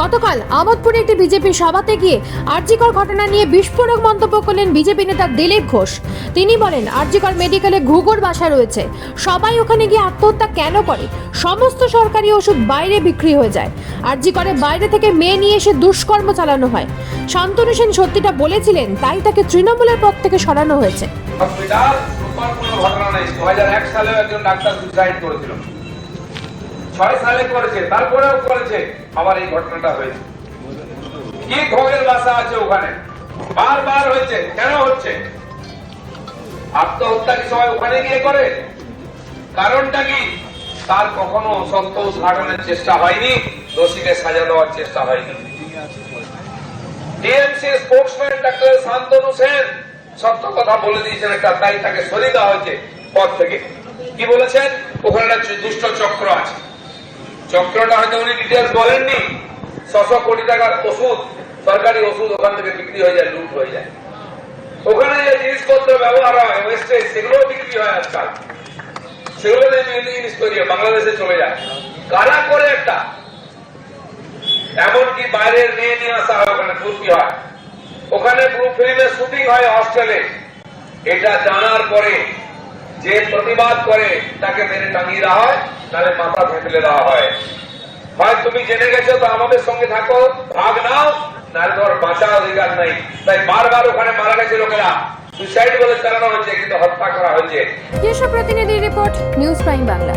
গতকাল আমোদপুরে একটি বিজেপি সভাতে গিয়ে আরজিকর ঘটনা নিয়ে বিস্ফোরক মন্তব্য করলেন বিজেপি নেতা দিলীপ ঘোষ। তিনি বলেন, আরজিকর মেডিকেলে ঘুঘুর বাসা রয়েছে। সবাই ওখানে গিয়ে আত্মহত্যা কেন করে? সমস্ত সরকারি ওষুধ বাইরে বিক্রি হয়ে যায়। আরজিকরে বাইরে থেকে মেয়ে নিয়ে এসে দুষ্কর্ম চালানো হয়। শান্তনু সেন সত্যিটা বলেছিলেন, তাই তাকে তৃণমূলের পদ থেকে সরানো হয়েছে। হসপিটাল ঘটনা দু একজন ডাক্তার সুসাইড করেছিল। ছয় সালে করেছে, তারপরেও করেছে। আবার এই ঘটনাটা হয়েছে। কি ভোগের বাসা আছে ওখানে? বারবার হয়েছে, কেন হচ্ছে? আত্মহত্যা কি সবাই ওখানে গিয়ে করে? কারণটা কি? তার কখনো সন্তোষ ঘটানোর চেষ্টা হয়নি, দোষীকে সাজা দেওয়ার চেষ্টা হয়নি। TMC sportsman doctor Shantanu Sen সত্য কথা বলে দিয়েছেন একটা, তাই তাকে সরিয়ে দেওয়া হয়েছে পদ থেকে। কি বলেছেন? ওখানে একটা দুষ্ট চক্র আছে। চক্রটা হয়তো উনি ডিটেলস বলেননি। ছশো কোটি টাকার ওষুধ সরকারি ওষুধ ওখান থেকে বিক্রি হয়ে যায় লুট হয়ে যায়। ওখানে যে জিনিসপত্র ব্যবহার হয় ওয়েস্টেজ সেগুলো বিক্রি হয় আজকাল। সেগুলো জিনিস তৈরি হয়, বাংলাদেশে চলে যায়। কারা করে একটা? এমনকি বাইরের মেয়ে নিয়ে আসা হয় ওখানে ভর্তি হয়? ওখানে ব্লু ফিল্মের শুটিং হয় হস্টেলে এটা জানার পরে যে প্রতিবাদ করে তাকে মেরে টাঙিয়ে দেওয়া হয়, তাহলে মাথা ভেঙে দেওয়া হয়। হয় তুমি জেনে গেছো তো আমাদের সঙ্গে থাকো, ভাগ নাও, নাহলে তোমার বাঁচার অধিকার নাই। তাই বারবার ওখানে মারা গেছে লোকেরা। সুইসাইড বলে চালানো হয়েছে, কিন্তু হত্যা করা হয়েছে। প্রতিনিধি রিপোর্ট, নিউজ প্রাইম বাংলা।